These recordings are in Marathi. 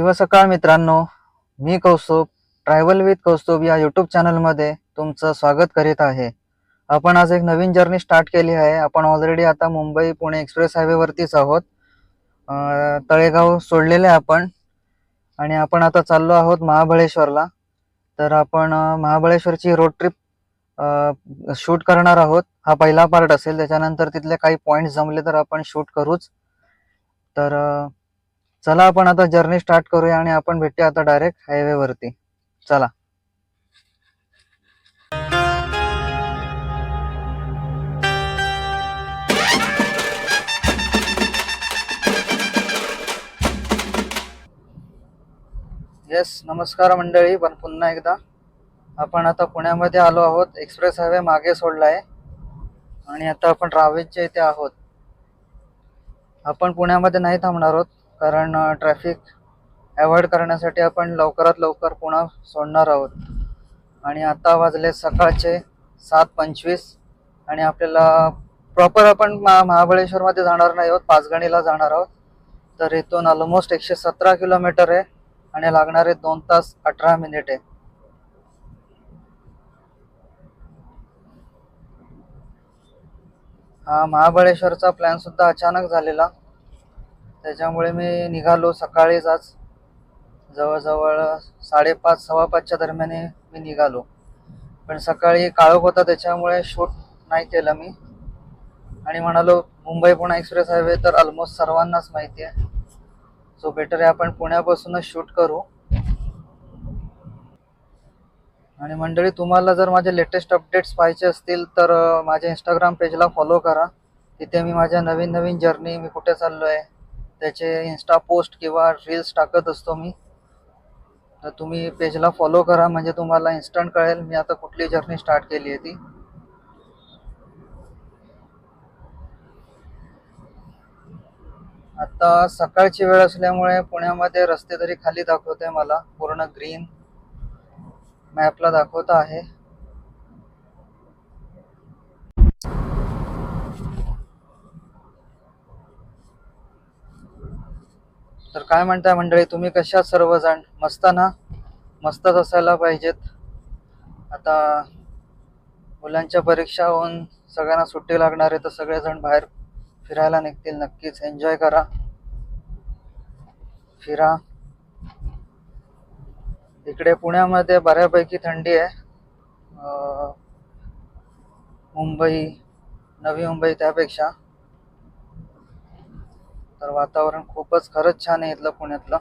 शिवसकाळ मित्रांनो. मी कौस्तुभ ट्रॅव्हल विथ कौस्तुभ या यूट्यूब चॅनलमध्ये तुमचं स्वागत करीत आहे. आपण आज एक नवीन जर्नी स्टार्ट केली आहे. आपण ऑलरेडी आता मुंबई पुणे एक्सप्रेस हायवेवरतीच आहोत. तळेगाव सोडलेले आहे आपण. आणि आपण आता चाललो आहोत महाबळेश्वरला. तर आपण महाबळेश्वरची रोड ट्रिप शूट करणार आहोत. हा पहिला पार्ट असेल. त्याच्यानंतर तिथले काही पॉईंट जमले तर आपण शूट करूच. तर चला आपण आता जर्नी स्टार्ट करूया आणि आपण भेटूया आता डायरेक्ट हायवे वरती. चला. येस नमस्कार मंडळी पण पुन्हा एकदा. आपण आता पुण्यामध्ये आलो आहोत. एक्सप्रेस हायवे मागे सोडला आहे आणि आता आपण रावेच्या इथे आहोत. आपण पुण्यामध्ये नाही थांबणार आहोत. कारण ट्रॅफिक अवॉइड करण्यासाठी आपण लवकरात लवकर पुन्हा सोडणार आहोत. आणि आता वाजले सकाळचे सात पंचवीस आणि आपल्याला प्रॉपर आपण महा महाबळेश्वरमध्ये जाणार नाही आहोत पाचगणीला जाणार आहोत. तर इथून ऑलमोस्ट एकशे सतरा किलोमीटर आहे आणि लागणारे दोन तास अठरा मिनिट. आहे हा महाबळेश्वरचा प्लॅनसुद्धा अचानक झालेला. त्याच्यामुळे मी निघालो सकाळीच आज. जवळजवळ साडेपाच सव्वा पाचच्या दरम्यान मी निघालो. पण सकाळी काळोख होता त्याच्यामुळे शूट नाही केलं मी. आणि म्हणालो मुंबई पुणे एक्सप्रेस हायवे तर ऑलमोस्ट सर्वांनाच माहिती आहे. सो बेटर आहे आपण पुण्यापासूनच शूट करू. आणि मंडळी तुम्हाला जर माझे लेटेस्ट अपडेट्स पाहिजे असतील तर माझ्या इंस्टाग्राम पेजला फॉलो करा. तिथे मी माझ्या नवीन नवीन जर्नी मी कुठे चाललो आहे त्याचे इन्स्टा पोस्ट किंवा रील्स टाकत असतो मी. तर तुम्ही पेजला फॉलो करा म्हणजे तुम्हाला इन्स्टंट कळेल मी आता कुठली जर्नी स्टार्ट केली आहे ती. आता सकाळची वेळ असल्यामुळे पुण्यामध्ये रस्ते तरी खाली दाखवते मला पूर्ण ग्रीन मॅपला दाखवत आहे. तर काय म्हणताय मंडळी तुम्ही कशा सर्वजण? मस्त ना? मस्तच असायला पाहिजेत. आता मुलांच्या परीक्षा होऊन सगळ्यांना सुट्टी लागणार आहे तर सगळेजण बाहेर फिरायला निघतील. नक्कीच एन्जॉय करा. फिरा. इकडे पुण्यामध्ये बऱ्यापैकी थंडी आहे. मुंबई नवी मुंबई त्यापेक्षा. तर वातावरण खूपच खरंच छान आहे इथलं पुण्यातलं.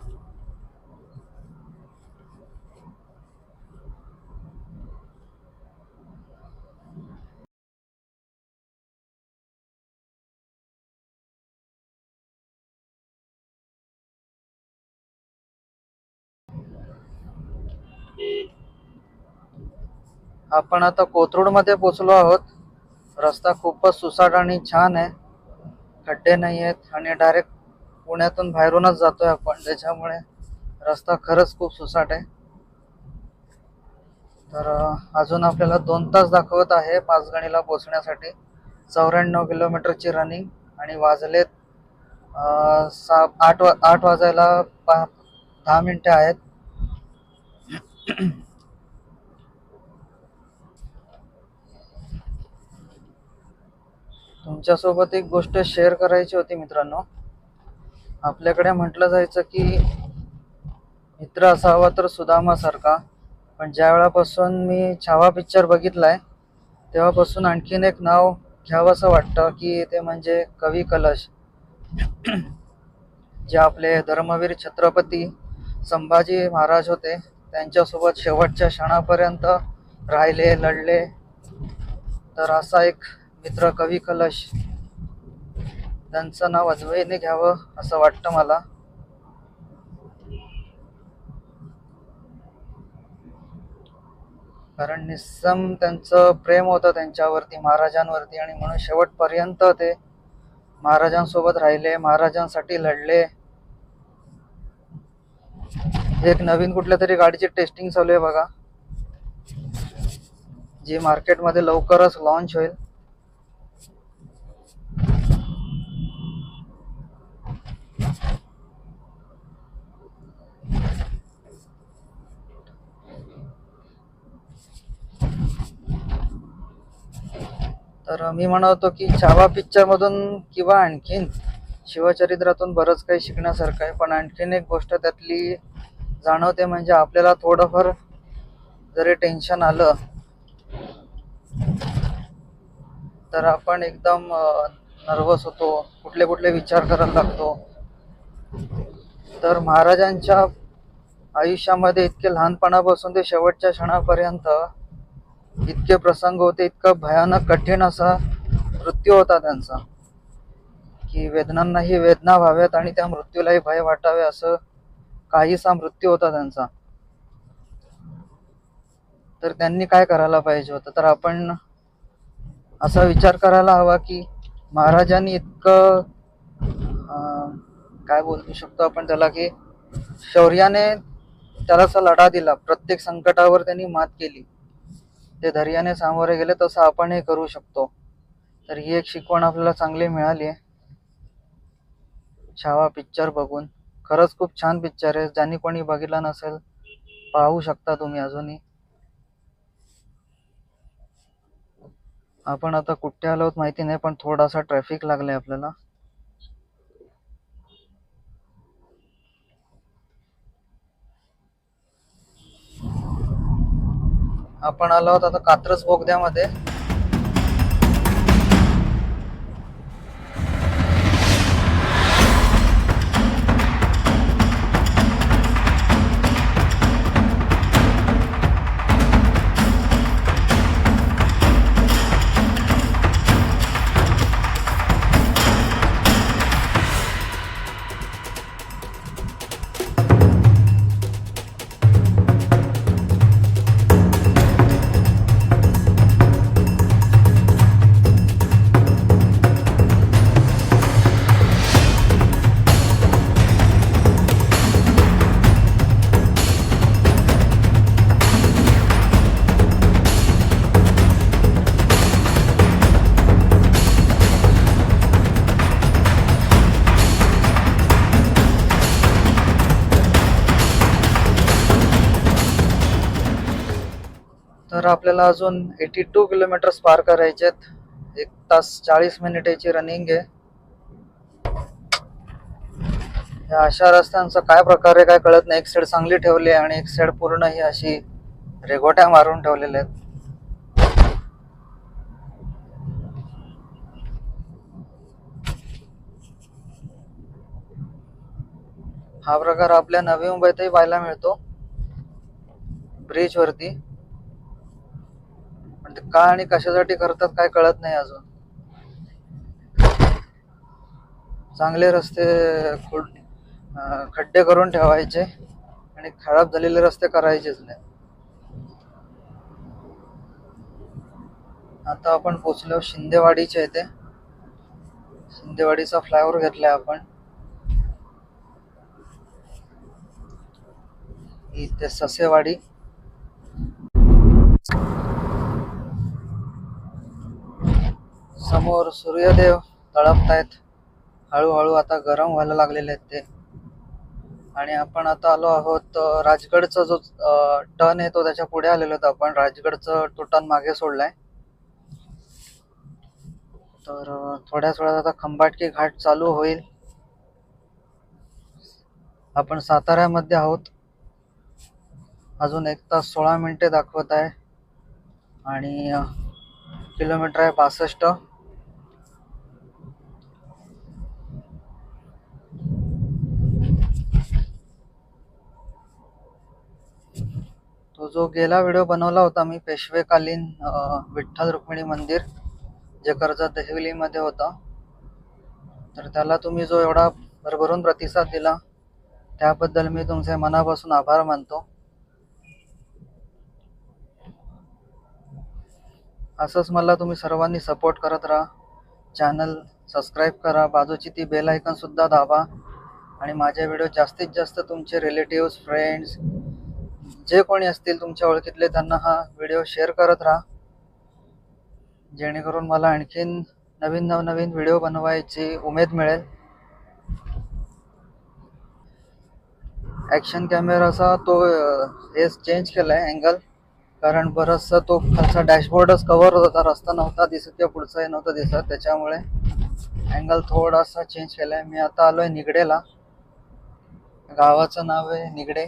आपण आता कोथरूडमध्ये पोचलो आहोत. रस्ता खूपच सुसाट आणि छान आहे. खड्डे नाही आहेत आणि डायरेक्ट पुण्यातून बाहेरूनच जातोय आपण. त्याच्यामुळे रस्ता खरंच खूप सुसाट आहे. तर अजून आपल्याला दोन तास दाखवत आहे पाचगणीला पोचण्यासाठी चौऱ्याण्णव किलोमीटरची रनिंग आणि वाजलेत सा आठ वा आठ वाजायला पा दहा मिनटं आहेत. तुमच्यासोबत एक गोष्ट शेअर करायची होती मित्रांनो. आपल्याकडे म्हटलं जायचं की मित्र असावा तर सुदामासारखा पण ज्या वेळापासून मी छावा पिक्चर बघितलाय तेव्हापासून आणखीन एक नाव घ्यावंसं वाटतं की ते म्हणजे कवी कलश. जे आपले धर्मवीर छत्रपती संभाजी महाराज होते त्यांच्यासोबत शेवटच्या क्षणापर्यंत राहिले लढले. तर असा एक मित्र कवी कलश. त्यांचं नाव अद्वैने घ्यावं असं वाटतं मला. कारण निस्सम त्यांचं प्रेम होतं त्यांच्यावरती महाराजांवरती आणि म्हणून शेवटपर्यंत ते महाराजांसोबत राहिले महाराजांसाठी लढले. एक नवीन कुठल्या तरी गाडीची टेस्टिंग चालू आहे बघा. जी मार्केटमध्ये लवकरच लॉन्च होईल. तर मी म्हणत होतो की छावा पिक्चरमधून किंवा आणखीन शिवचरित्रातून बरंच काही शिकण्यासारखं आहे. पण आणखीन एक गोष्ट त्यातली जाणवते म्हणजे आपल्याला थोडंफार जरी टेन्शन आलं तर आपण एकदम नर्वस होतो. कुठले कुठले विचार करायला लागतो. तर महाराजांच्या आयुष्यामध्ये इतके लहानपणापासून ते शेवटच्या क्षणापर्यंत इतके प्रसंग होते इतकं भयानक कठीण असा मृत्यू होता त्यांचा. की वेदनांनाही वेदना व्हाव्यात आणि त्या मृत्यूलाही भय वाटावे असं काहीसा मृत्यू होता त्यांचा. तर त्यांनी काय करायला पाहिजे होतं? तर आपण असा विचार करायला हवा की महाराजांनी इतकं काय बोलू शकतो आपण त्याला की शौर्याने त्याला असा लढा दिला. प्रत्येक संकटावर त्यांनी मात केली. ते धैर्याने सामोरे गेले तसं आपणही करू शकतो. तर ही एक शिकवण आपल्याला चांगली मिळाली आहे. छावा पिक्चर बघून. खरंच खूप छान पिक्चर आहे. ज्यांनी कोणी बघितला नसेल पाहू शकता तुम्ही अजूनही. आपण आता कुठे आलो माहिती नाही पण थोडासा ट्रॅफिक लागलाय आपल्याला. आपण आलो आहोत आता कात्रज बोगद्यामध्ये. आपल्याला अजून एटी टू किलोमीटर्स पार करायचे आहेत. एक तास चाळीस मिनिटाची रनिंग आहे. या अशा रस्त्यांचा काय प्रकार आहे काय कळत नाही. एक साईड चांगली ठेवली आहे आणि एक साईड पूर्ण ही अशी रेगोट्या मारून ठेवलेल्या आहेत. हा प्रकार आपल्या नवी मुंबईतही पाहायला मिळतो. ब्रिज वरती. म्हणजे पण ते का आणि कशासाठी करतात काय कळत नाही अजून. चांगले रस्ते खुड खड्डे करून ठेवायचे आणि खराब झालेले रस्ते करायचेच नाही. आता आपण पोचलो शिंदेवाडीच्या इथे. शिंदेवाडीचा फ्लायओव्हर घेतलाय आपण. इथे ससेवाडी. समोर सूर्यदेव तळपतायत. हळूहळू आता गरम व्हायला लागलेले आहेत ते. आणि आपण आता आलो आहोत राजगडचा जो टर्न आहे तो त्याच्या पुढे आलेलो होतो आपण. राजगडचं तो टर्न मागे सोडलाय. तर थोड्याच वेळात आता खंबाटकी घाट चालू होईल. आपण साताऱ्यामध्ये आहोत. अजून एक तास सोळा मिनिटे दाखवत आहे. आणि किलोमीटर आहे बासष्ट. तो जो गेला व्हिडिओ बनवला होता मी पेशवेकालीन विठ्ठल रुक्मिणी मंदिर जे कर्जत देहवेलीमध्ये होता. तर त्याला तुम्ही जो एवढा भरभरून प्रतिसाद दिला त्याबद्दल मी तुमचे मनापासून आभार मानतो. असंच मला तुम्ही सर्वांनी सपोर्ट करत राहा. चॅनल सबस्क्राईब करा बाजूची ती बेल सुद्धा दाबा. आणि माझे व्हिडिओ जास्तीत जास्त तुमचे रिलेटिव्स फ्रेंड्स जे कोणी असतील तुमच्या ओळखीतले त्यांना हा व्हिडिओ शेअर करत राहा. जेणेकरून मला आणखीन नवीन नवनवीन व्हिडिओ बनवायची उमेद मिळेल. ॲक्शन कॅमेराचा तो हे चेंज केला आहे अँगल कारण बरंचसा तो खालचा डॅशबोर्डच कव्हर होता रस्ता नव्हता दिसत किंवा पुढचाही नव्हता दिसत. त्याच्यामुळे अँगल थोडासा चेंज केलाय. मी आता आलोय निगडेला. गावाचं नाव आहे निगडे.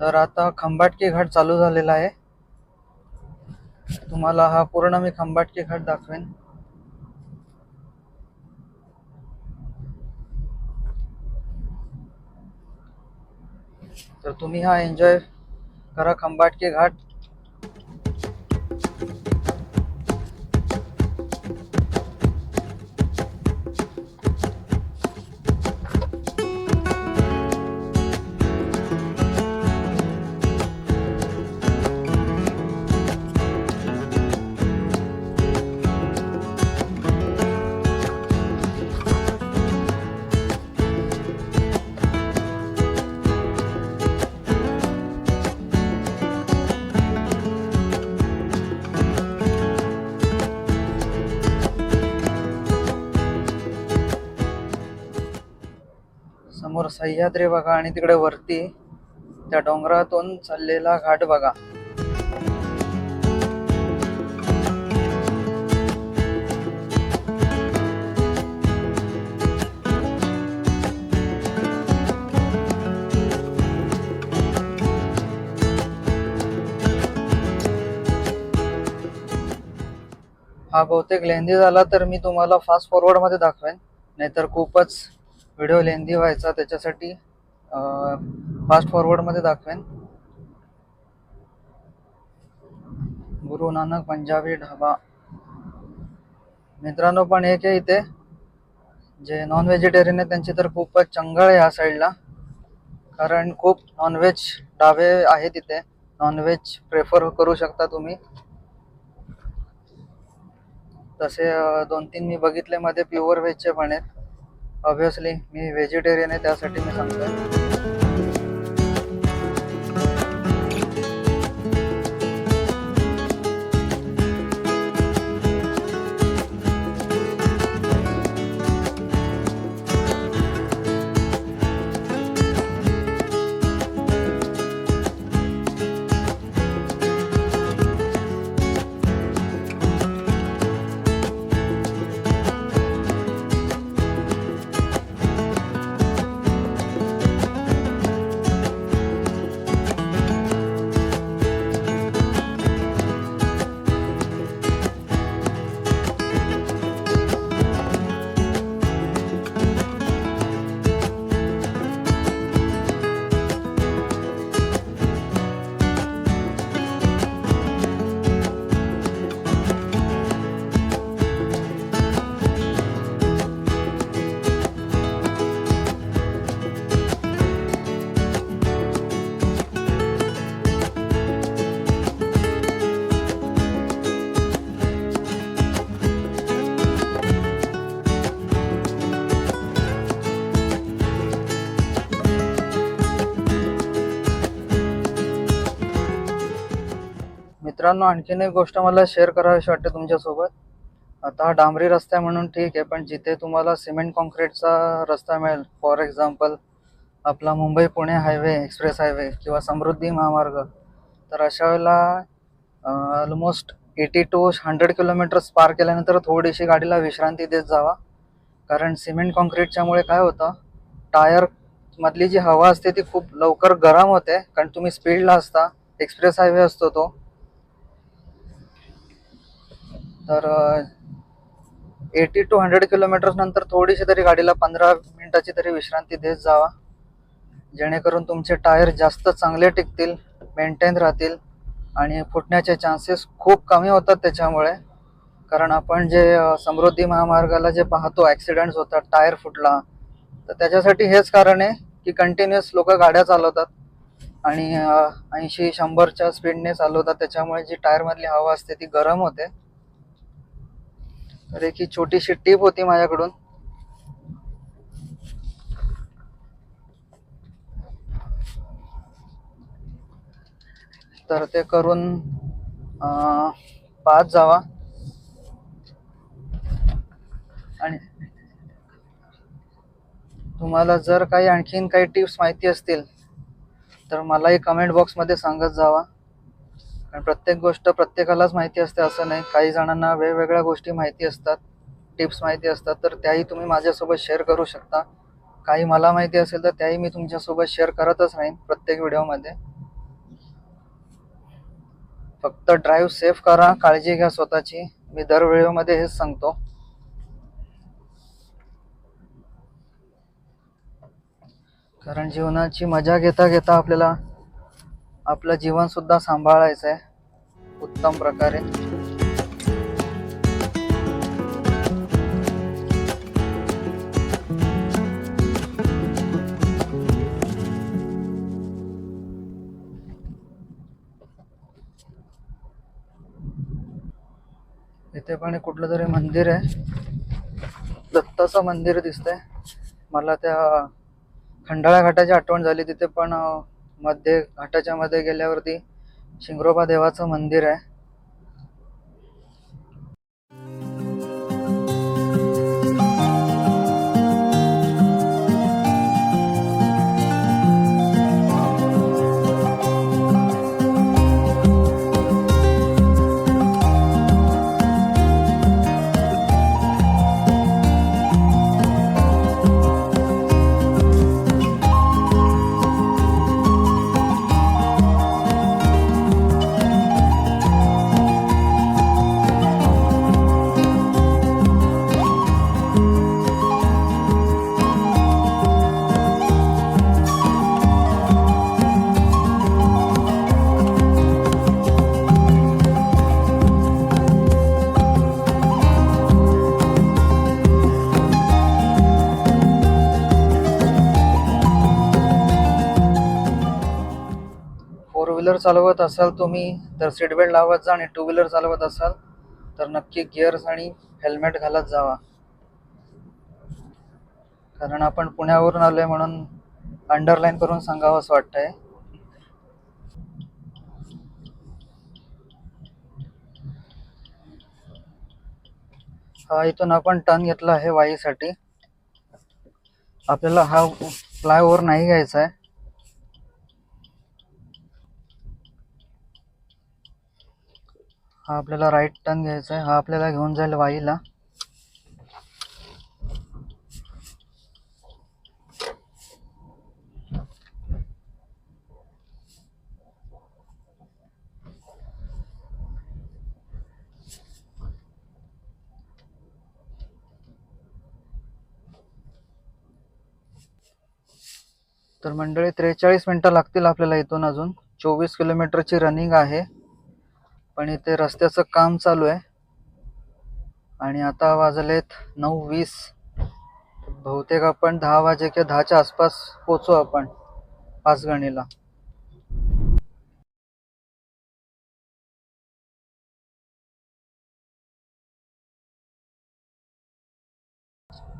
तर आता खंबाटकी घाट चालू झालेला आहे. तुम्हाला हा पूर्ण मी खंबाटकी घाट दाखवेन. तर तुम्ही हा एन्जॉय करा खंबाटकी घाट. सह्याद्री बघा आणि तिकडे वरती त्या डोंगरातून चाललेला घाट बघा. हा बहुतेक लेंदी झाला तर मी तुम्हाला फास्ट फॉरवर्डमध्ये दाखवेन. नाहीतर खूपच व्हिडिओ लेंदी व्हायचा त्याच्यासाठी फास्ट फॉरवर्डमध्ये दाखवेन. गुरु नानक पंजाबी ढाबा. मित्रांनो पण एक आहे इथे. जे नॉन व्हेजिटेरियन आहे त्यांची तर खूपच चंगळ आहे ह्या साईडला कारण खूप नॉनव्हेज ढाबे आहेत इथे. नॉनव्हेज प्रेफर करू शकता तुम्ही. तसे दोन तीन मी बघितले मध्ये प्युअर व्हेजचे पण आहेत. ऑब्विसली मी व्हेजिटेरियन आहे त्यासाठी मी सांगतोय. मित्रांनो आणखीन एक गोष्ट मला शेअर करावीशी वाटते तुमच्यासोबत. आता हा डांबरी रस्ता आहे म्हणून ठीक आहे पण जिथे तुम्हाला सिमेंट कॉन्क्रीटचा रस्ता मिळेल फॉर एक्झाम्पल आपला Mumbai Pune highway express highway किंवा समृद्धी महामार्ग तर अशा वेळेला almost eighty to hundred kilometres पार केल्यानंतर थोडीशी गाडीला विश्रांती देत जावा. कारण सिमेंट कॉन्क्रीटच्यामुळे काय होतं टायर मधली जी हवा असते ती खूप लवकर गरम होते कारण तुम्ही स्पीडला असता एक्सप्रेस हायवे असतो तो. तर एटी टू हंड्रेड किलोमीटर्स नंतर थोडीशी तरी गाडीला पंधरा मिनिटाची तरी विश्रांती देत जावा. जेणेकरून तुमचे टायर जास्त चांगले टिकतील मेंटेन राहतील आणि फुटण्याचे चान्सेस खूप कमी होतात त्याच्यामुळे. कारण आपण जे समृद्धी महामार्गाला जे पाहतो ॲक्सिडेंट्स होतात टायर फुटला तर त्याच्यासाठी हेच कारण आहे की कंटिन्युअस लोक गाड्या चालवतात आणि ऐंशी शंभरच्या स्पीडने चालवतात. त्याच्यामुळे जी टायरमधली हवा असते ती गरम होते. तर एक ही छोटीशी टीप होती माझ्याकडून. तर ते करून अं, पाहत जावा. आणि तुम्हाला जर काही आणखीन काही टिप्स माहिती असतील तर मलाही कमेंट बॉक्समध्ये सांगत जावा. कारण प्रत्येक गोष्ट प्रत्येकालाच माहिती असते असं नाही. काही जणांना वेगवेगळ्या गोष्टी माहिती असतात टिप्स माहिती असतात तर त्याही तुम्ही माझ्यासोबत शेअर करू शकता. काही मला माहिती असेल तर त्याही मी तुमच्यासोबत शेअर करतच राहीन प्रत्येक व्हिडिओमध्ये. फक्त ड्राईव्ह सेफ करा काळजी घ्या स्वतःची. मी दर व्हिडिओमध्ये हेच सांगतो. कारण जीवनाची मजा घेता घेता आपल्याला आपलं जीवन सुद्धा सांभाळायचं आहे उत्तम प्रकारे. इथे पण कुठलं तरी मंदिर आहे. दत्ताचं मंदिर दिसतंय. मला त्या खंडाळा घाटाची आठवण झाली. तिथे पण मध्ये घाटाच्या मध्ये गेल्यावरती शिंगरोबा देवाचं मंदिर आहे. व्हीलर चालवत असाल तुम्ही तर सीट बेल्ट लावत जा आणि टू व्हीलर चालवत असाल तर नक्की गिअर्स आणि हेल्मेट घालत जावा. कारण आपण पुण्यावरून आलोय म्हणून अंडरलाईन करून सांगावं असं वाटतंय. हा इथून आपण टर्न घेतला आहे वाईसाठी. आपल्याला हा फ्लायओव्हर नाही घ्यायचा आहे. हा आपल्याला राईट टर्न घ्यायचा आहे. हा आपल्याला घेऊन जाईल वाईला. तर मंडळी त्रेचाळीस मिनटं लागतील आपल्याला इथून अजून. चोवीस किलोमीटरची रनिंग आहे. पण इथे रस्त्याचं काम चालू आहे. आणि आता वाजलेत नऊ वीस. बहुतेक आपण दहा वाजे किंवा दहाच्या आसपास पोचू आपण पाचगणीला.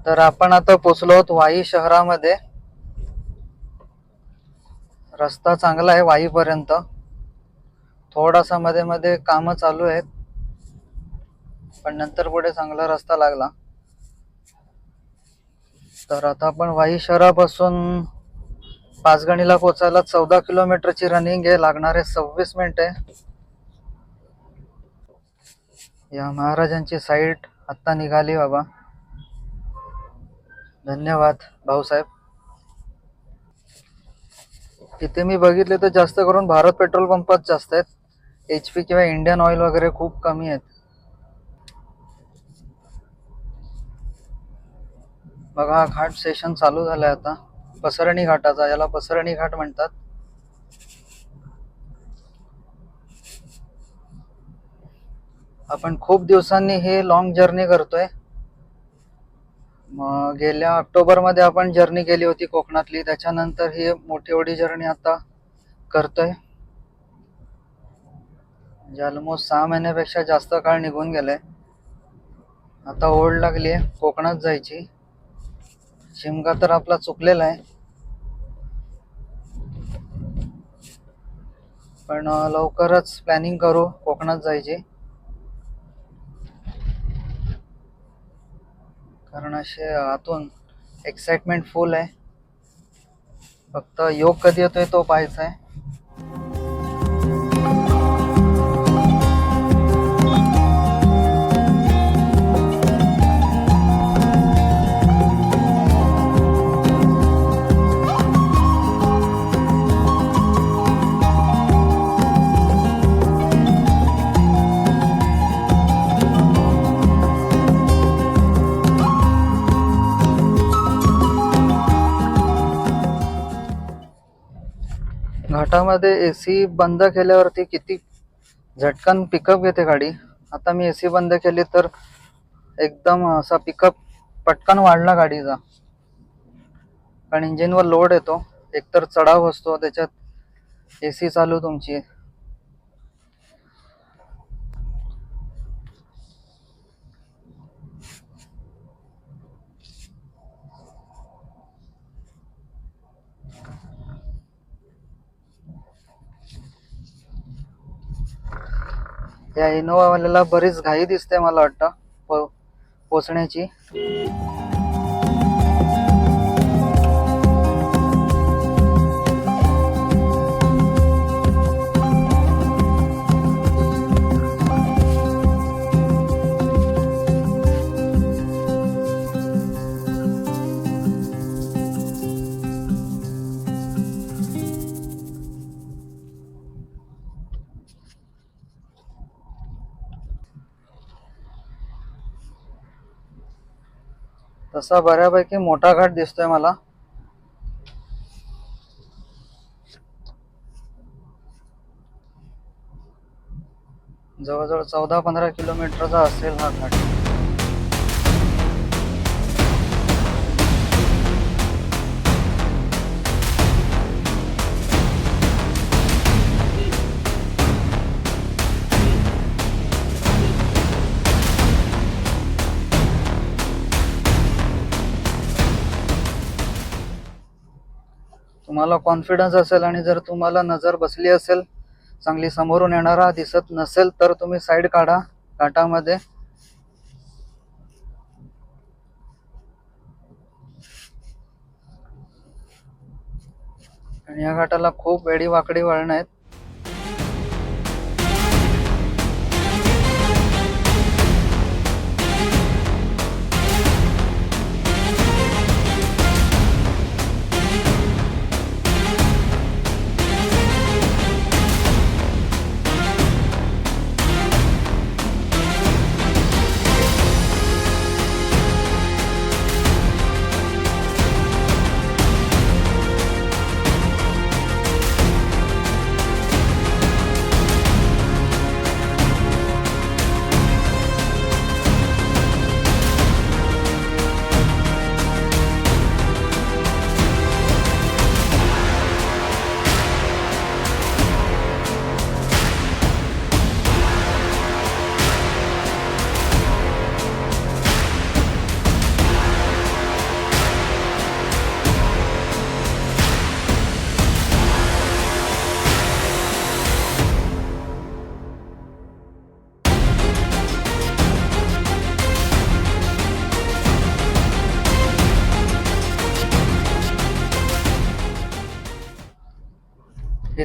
तर आपण आता पोचलो आहोत वाई शहरामध्ये. रस्ता चांगला आहे वाईपर्यंत. थोडासा मध्ये मध्ये कामं चालू आहेत. पण नंतर पुढे चांगला रस्ता लागला. तर आता आपण वाई शहरापासून पाचगणीला पोचायला चौदा किलोमीटरची रनिंग आहे. लागणारे सव्वीस मिनिटे. या महाराजांची साईट आत्ता निघाली बाबा. धन्यवाद भाऊसाहेब. तिथे मी बघितले तर जास्त करून भारत पेट्रोल पंपच जास्त आहेत. एच पी किंवा इंडियन ऑइल वगैरे खूप कमी आहेत. बघा हा घाट सेशन चालू झालाय आता. पसरणी घाटाचा याला पसरणी घाट म्हणतात. आपण खूप दिवसांनी हे लॉंग जर्नी करतोय. मग गेल्या ऑक्टोबरमध्ये आपण जर्नी केली होती कोकणातली. त्याच्यानंतर ही मोठी एवढी जर्नी आता करतोय. म्हणजे ऑलमोस्ट सहा महिन्यापेक्षा जास्त काळ निघून गेलाय. आता ओढ लागली आहे कोकणात जायची. शिमगा तर आपला चुकलेला आहे. पण लवकरच प्लॅनिंग करू कोकणात जायची. कारण असे आतून एक्साइटमेंट फुल आहे. फक्त योग कधी येतोय तो पाहायचा आहे घाटामध्ये ए सी बंद केल्यावरती किती झटकन पिकअप घेते गाडी. आता मी ए सी बंद केली तर एकदम असा पिकअप पटकन वाढला गाडीचा. कारण इंजिनवर लोड येतो. एकतर चढाव असतो. त्याच्यात ए सी चालू तुमची. या इनोवावाल्याला बरीच घाई दिसते मला वाटतं. पो पोचण्याची. तसा बऱ्यापैकी मोठा घाट दिसतोय मला. जवळजवळ चौदा पंधरा किलोमीटरचा असेल हा घाट. तुम्हाला कॉन्फिडन्स असेल आणि जर तुम्हाला नजर बसली असेल चांगली समोरून येणारा दिसत नसेल तर तुम्ही साईड काढा घाटामध्ये. आणि या घाटाला खूप वेडी वाकडी वळण आहेत.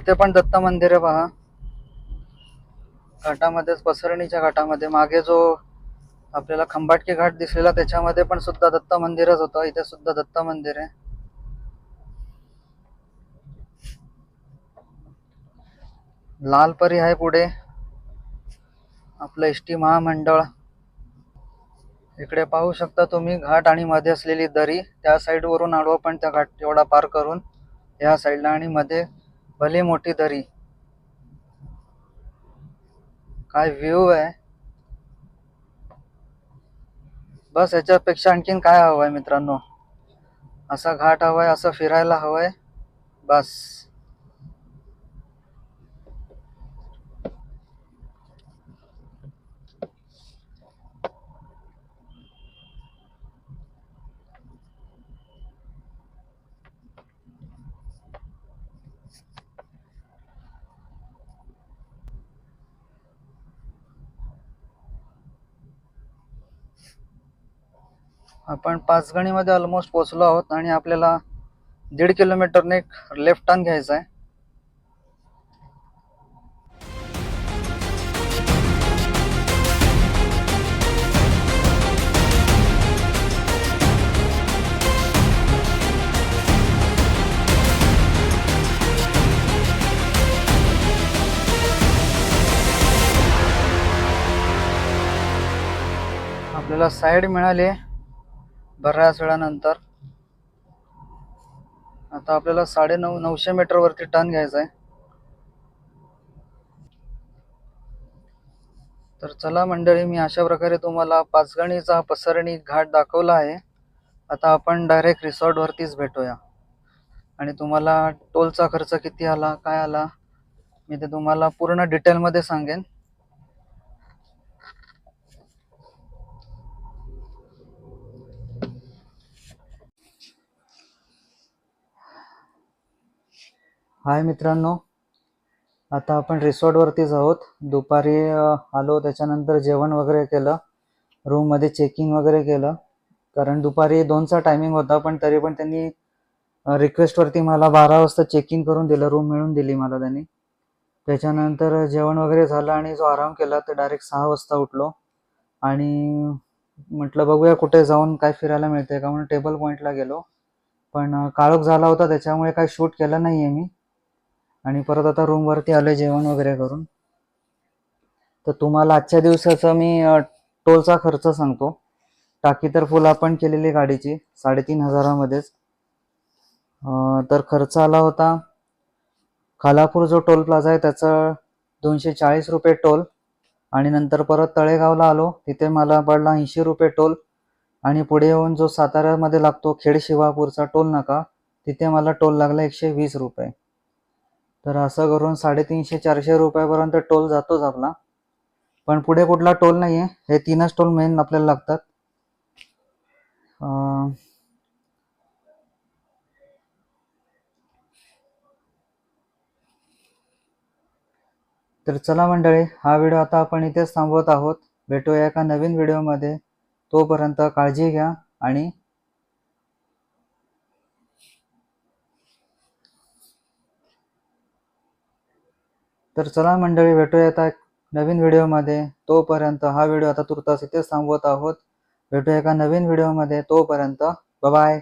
इथे पण दत्त मंदिर आहे पहा घाटामध्येच पसरणीच्या घाटामध्ये. मागे जो आपल्याला खंबाटकी घाट दिसलेला त्याच्यामध्ये पण सुद्धा दत्त मंदिरच होतं. इथे सुद्धा दत्त मंदिर आहे. लालपरी आहे पुढे. आपलं एस टी महामंडळ. इकडे पाहू शकता तुम्ही घाट आणि मध्ये असलेली दरी. त्या साईडवरून आडवं पण त्या घाट एवढा पार करून या साईडला आणि मध्ये भली मोठी दरी. काय व्ह्यू आहे? बस याच्यापेक्षा आणखीन काय हवं आहे मित्रांनो? असा घाट हवाय असं फिरायला हवंय बस. आपण पाचगणीमध्ये ऑलमोस्ट पोहोचलो आहोत आणि आपल्याला दीड किलोमीटरने एक लेफ्ट टर्न घ्यायचा आहे. आपल्याला साईड मिळाली. बऱ्याच वेळानंतर आता आपल्याला साडे नऊ नऊशे मीटर वरती टर्न घ्यायचा आहे. तर चला मंडळी मी अशा प्रकारे तुम्हाला पाचगणीचा पसरणी घाट दाखवला आहे. आता आपण डायरेक्ट रिसॉर्ट वरतीच भेटूया. आणि तुम्हाला टोलचा खर्च किती आला काय आला मी ते तुम्हाला पूर्ण डिटेलमध्ये सांगेन. हाय मित्रांनो. आता आपण रिसॉर्टवरतीच आहोत. दुपारी आलो त्याच्यानंतर जेवण वगैरे केलं. रूममध्ये चेकिंग वगैरे केलं. कारण दुपारी दोनचा टायमिंग होता पण तरी पण त्यांनी रिक्वेस्टवरती मला बारा वाजता चेकिंग करून दिलं रूम मिळून दिली मला त्यांनी. त्याच्यानंतर जेवण वगैरे झालं आणि जो आराम केला तर डायरेक्ट सहा वाजता उठलो. आणि म्हटलं बघूया कुठे जाऊन काय फिरायला मिळते का? म्हणून टेबल पॉईंटला गेलो. पण काळोख झाला होता त्याच्यामुळे काही शूट केलं नाही आहे मी. आणि परत आता रूमवरती आलो जेवण वगैरे करून. तर तुम्हाला आजच्या दिवसाचा मी टोलचा खर्च सांगतो. टाकी तर फुल आपण केलेली गाडीची साडेतीन हजारामध्येच. तर खर्च आला होता. खालापूर जो टोल प्लाझा आहे त्याचं दोनशे चाळीस रुपये टोल. आणि नंतर परत तळेगावला आलो तिथे मला पडला ऐंशी रुपये टोल. आणि पुढे येऊन जो साताऱ्यामध्ये लागतो खेड शिवापूरचा टोल नाका तिथे मला टोल लागला एकशे वीस रुपये. तर असं करून साडेतीनशे चारशे रुपयापर्यंत टोल जातोच आपला. पण पुढे कुठला टोल नाही आहे हे तीनच टोल मेन आपल्याला लागतात. तर चला मंडळी हा व्हिडिओ आता आपण इथेच थांबवत आहोत. भेटूया एका नवीन व्हिडिओमध्ये. तोपर्यंत काळजी घ्या आणि तर चला मंडळी भेटूयात नवीन व्हिडिओमध्ये. तोपर्यंत हा व्हिडिओ आता तुर्तास इथेच थांबवत आहोत. भेटूया एका नवीन व्हिडिओमध्ये. तोपर्यंत बाय